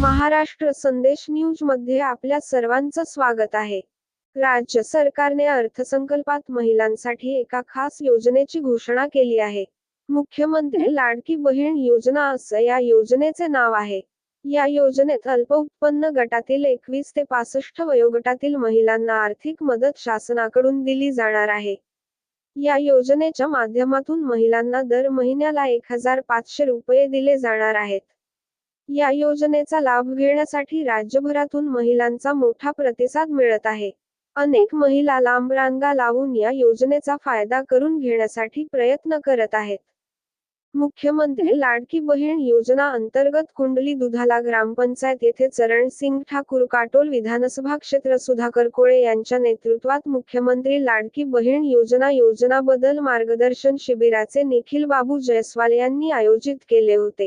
महाराष्ट्र संदेश न्यूजमध्ये आपल्या सर्वांचं स्वागत आहे. राज्य सरकारने अर्थसंकल्पात महिलांसाठी एका खास योजनेची घोषणा केली आहे. मुख्यमंत्री लाडकी बहीण योजना असं या योजनेचे नाव आहे. या योजनेत अल्प उत्पन्न गटातील एकवीस ते पासष्ट वयोगटातील महिलांना आर्थिक मदत शासनाकडून दिली जाणार आहे. या योजनेच्या माध्यमातून महिलांना दर महिन्याला एक हजार पाचशे रुपये दिले जाणार आहेत. या योजनेचा लाभ घेण्यासाठी राज्यभरातून महिलांचा मोठा प्रतिसाद मिळत आहे. अनेक महिला लांब रांगा लावून या योजनेचा फायदा करून घेण्यासाठी प्रयत्न करत आहेत. मुख्यमंत्री लाडकी बहीण योजना अंतर्गत कुंडली दुधाला ग्रामपंचायत येथे चरण सिंग ठाकूर काटोल विधानसभा क्षेत्र सुधाकर कोळे यांच्या नेतृत्वात मुख्यमंत्री लाडकी बहीण योजना योजना बदल मार्गदर्शन शिबिराचे निखिल बाबू जयस्वाल यांनी आयोजित केले होते.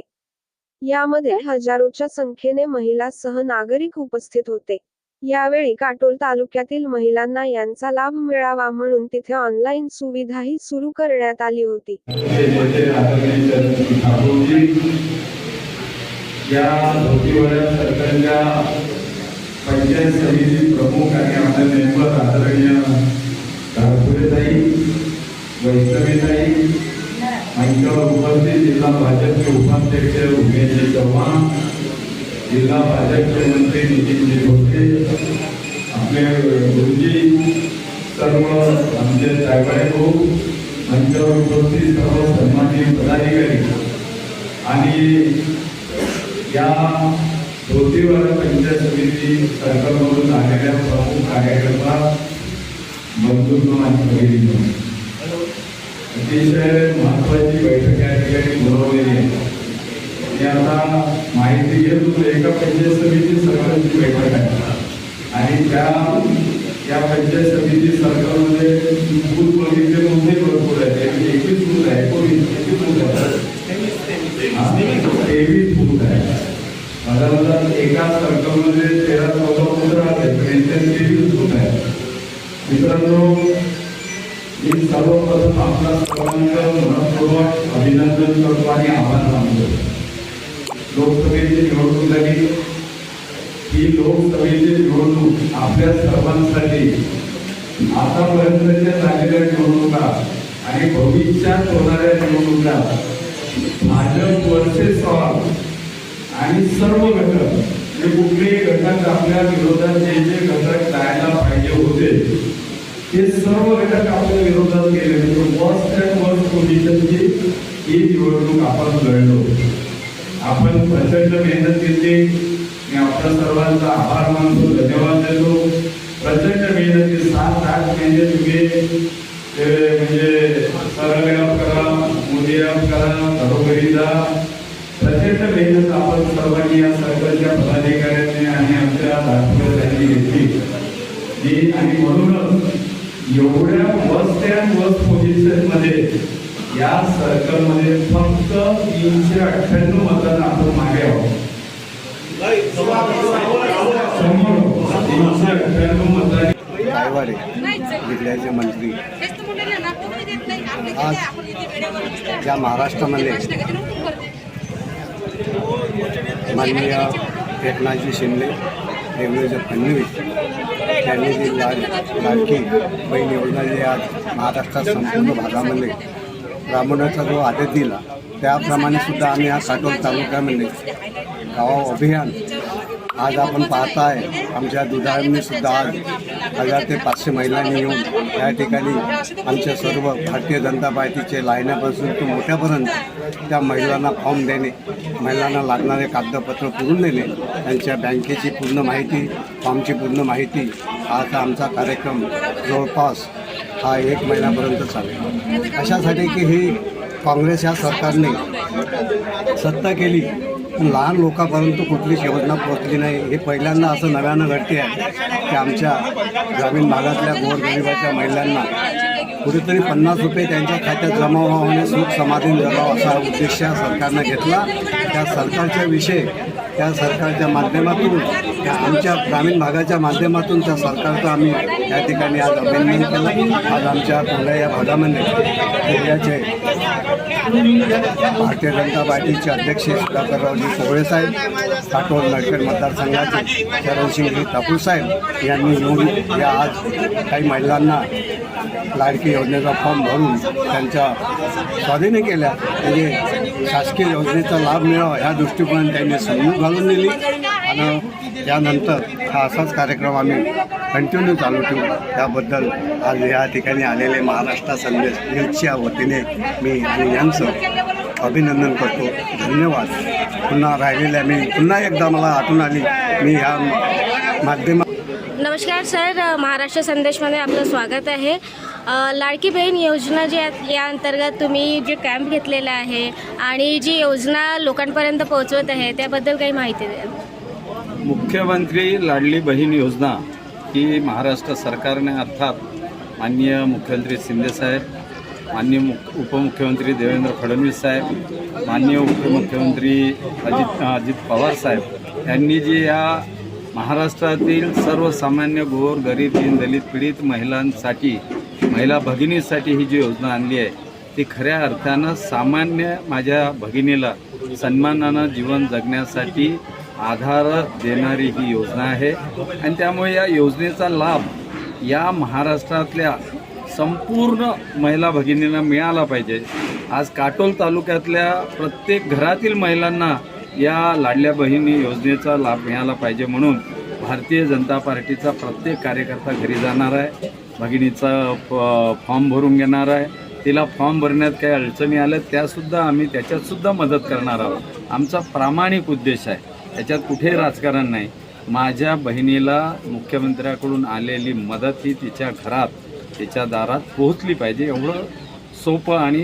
यामध्ये हजारोच्या संख्येने महिला सह नागरिक उपस्थित होते. यावेळी काटोल तालुक्यातील महिलांना यांचा लाभ मिळावा म्हणून तिथे ऑनलाईन सुविधाही सुरू करण्यात आली होती. या सरकारच्या पंचायत समिती प्रमुख आणि आपले मेंबर आदरणीय वैष्णवीताई मंचावर उपस्थित जिल्हा भाजपचे उपाध्यक्ष उमेशजी चव्हाण जिल्हा भाजपचे मंत्री नितीनजी भोसले आपले गुरुजी सर्व आमचे साहेबाई भाऊ मंचावर उपस्थित सर्व सन्माननीय पदाधिकारी. आणि या धोतीवर पंचायत समिती सरकारमधून आलेल्या प्रमुख कार्यकर्ता बंधूंनो आणि भगिनींनो. अतिशय महत्वाची बैठक या ठिकाणी बोलवलेली आहे. मी आता माहिती घेत होतो एका पंचायत समिती सरकारची बैठक आहे. आणि त्या या पंचायत समिती सरकारमध्ये भूत बघितले मोठे भरपूर आहे एकवीस भूत आहे एकोणीस एकवीस भूत आहे तेवीस भूत आहे साधारणतः एका सरकारमध्ये तेरा चौदा भूत राहते पण यांच्या तेवीस भूत आहे मित्रांनो सर्वांचं मनपूर्वक अभिनंदन करतो आणि आभार मानतो लोकसभेची निवडणूक झाली ही लोकसभेची निवडणूक आपल्या सर्वांसाठी आतापर्यंतच्या झालेल्या निवडणुका आणि भविष्यात होणाऱ्या निवडणुका भाजप वर्सेस आणि सर्व घटक जे कुठलेही घटक आपल्या विरोधात जे जे घटक जायला पाहिजे होते ते सर्व घटक आपल्या विरोधात केले. म्हणजे वर्स्ट अँड वर्स्ट पोझिशनची ही निवडणूक आपण लढलो. आपण प्रचंड मेहनत घेतली. मी आपल्या सर्वांचा आभार मानतो धन्यवाद देतो. प्रचंड मेहनत सात आठ महिने तुम्ही ते म्हणजे सरळ करा मोदी करा घरोघरी जा. प्रचंड मेहनत आपण सर्वांनी या सरकारच्या पदाधिकाऱ्यांनी आणि आमच्या दाखवण्यासाठी घेतली. आणि म्हणूनच एवढ्या वर्स्ट अँड वर्स्ट पोझिशनमध्ये या सर्कलमध्ये फक्त तीनशे अठ्ठ्याण्णव मतदान आपण मागे आहोत. जिल्ह्याचे मंत्री आज या महाराष्ट्रामध्ये माननीय एकनाथजी शिंदे देवेंद्र फडणवीस त्यांनी जी लाड लाडकी बहीण योजना जी आज महाराष्ट्रात संपूर्ण भागामध्ये राबवण्याचा जो आदेश दिला त्याप्रमाणे सुद्धा आम्ही या काटोल तालुक्यामध्ये गावा अभियान आज आपण पाहताय आमच्या दुधाळ्यांनी सुद्धा आज हजार ते पाचशे महिलांनी येऊन या ठिकाणी आमच्या सर्व भारतीय जनता पार्टीचे लाईनापासून ते मोठ्यापर्यंत त्या महिलांना फॉर्म देणे महिलांना लागणारे कागदपत्र पुरून देणे त्यांच्या बँकेची पूर्ण माहिती फॉर्मची पूर्ण माहिती आता आमचा कार्यक्रम जवळपास हा एक महिन्यापर्यंत चालेल. अशासाठी की ही काँग्रेस या सरकारने सत्ता केली पण लहान लोकांपर्यंत कुठलीच योजना पोहोचली नाही. हे पहिल्यांदा असं नव्यानं घडते आहे की आमच्या ग्रामीण भागातल्या गोरगरिबाच्या महिलांना कुठेतरी पन्नास रुपये त्यांच्या खात्यात जमा व्हावं सुख समाधान जगावं असा उद्देश सरकारनं घेतला. त्या सरकारच्या विषय त्या सरकारच्या माध्यमातून त्या आमच्या ग्रामीण भागाच्या माध्यमातून त्या सरकारचा आम्ही या ठिकाणी आज अभिनंदन केलं आज आमच्या कोल्हा या भागामध्ये जिल्ह्याचे भारतीय जनता पार्टीचे अध्यक्ष सुधाकररावजी कोवळे साहेब काटोल नडखेड मतदारसंघाचे चरणसिंगजी ठाकूर साहेब यांनी येऊन या आज काही महिलांना लाडकी योजनेचा फॉर्म भरून त्यांच्या स्वाधीने केल्या. म्हणजे शासकीय योजनेचा लाभ मिळावा ह्या दृष्टिकोनाने त्यांनी संयोग घालून दिली. आणि त्यानंतर हा असाच कार्यक्रम आम्ही कंटिन्यू चालू ठेवू. त्याबद्दल आज या ठिकाणी आलेले महाराष्ट्र संदेश न्यूजच्या वतीने मी आणि यांचं अभिनंदन करतो. धन्यवाद. पुन्हा राहिलेल्या मी पुन्हा एकदा मला आठवण आली. मी ह्या माध्यमा नमस्कार सर महाराष्ट्र संदेशमध्ये आपलं स्वागत आहे. लाडकी बहीण योजना जी आहे या अंतर्गत तुम्ही जे कॅम्प घेतलेला आहे आणि जी योजना लोकांपर्यंत पोहोचवत आहे त्याबद्दल काही माहिती द्या. मुख्यमंत्री लाडली बहीण योजना. की महाराष्ट्र सरकारने अर्थात माननीय मुख्यमंत्री शिंदेसाहेब माननीय मुख उपमुख्यमंत्री देवेंद्र फडणवीस साहेब माननीय उपमुख्यमंत्री अजित अजित पवार साहेब यांनी जी या महाराष्ट्रातील सर्वसामान्य गोर गरीब दीनदलित पीडित महिलांसाठी महिला भगिनीसाठी ही जी योजना आणली आहे ती खऱ्या अर्थानं सामान्य माझ्या भगिनीला सन्मानानं जीवन जगण्यासाठी आधार देणारी ही योजना आहे. आणि त्यामुळे या योजनेचा लाभ या महाराष्ट्रातल्या संपूर्ण महिला भगिनींना मिळाला पाहिजे. आज काटोल तालुक्यातल्या प्रत्येक घरातील महिलांना या लाडल्या बहिणी योजनेचा लाभ मिळाला पाहिजे म्हणून भारतीय जनता पार्टीचा प्रत्येक कार्यकर्ता घरी जाणार आहे. भगिनीचा फ- फॉर्म भरून घेणार आहे. तिला फॉर्म भरण्यात काही अडचणी आल्या त्यासुद्धा आम्ही त्याच्यातसुद्धा मदत करणार आहोत. आमचा प्रामाणिक उद्देश आहे. त्याच्यात कुठे राजकारण नाही. माझ्या बहिणीला मुख्यमंत्र्याकडून आलेली मदत ही तिच्या घरात तिच्या दारात पोहोचली पाहिजे. एवढं सोपं आणि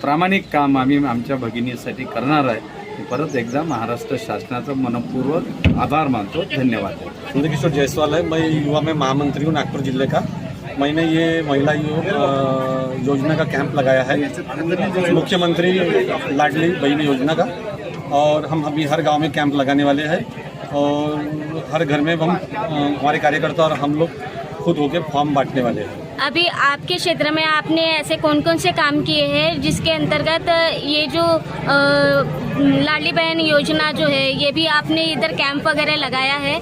प्रामाणिक काम आम्ही आमच्या भगिनीसाठी करणार आहे. परत एकदा महाराष्ट्र शासनाचा मनपूर्वक आभार मानतो. धन्यवाद. चंद्रकिशोर जायसवाल है मैं युवा में महामंत्री हूँ नागपुर जिले का. मैंने ये महिला युवक योजना का कैंप लगाया है. मुख्यमंत्री लाडली बहन योजना का. और हम अभी हर गाँव में कैंप लगाने वाले हैं और हर घर में हम हमारे कार्यकर्ता और हम लोग खुद होकर फॉर्म बांटने वाले हैं। अभी आपके क्षेत्र में आपने ऐसे कौन कौन से काम किए हैं जिसके अंतर्गत ये जो लाली बहन योजना जो है, ये भी आपने इधर कैंप वगैरह लगाया है?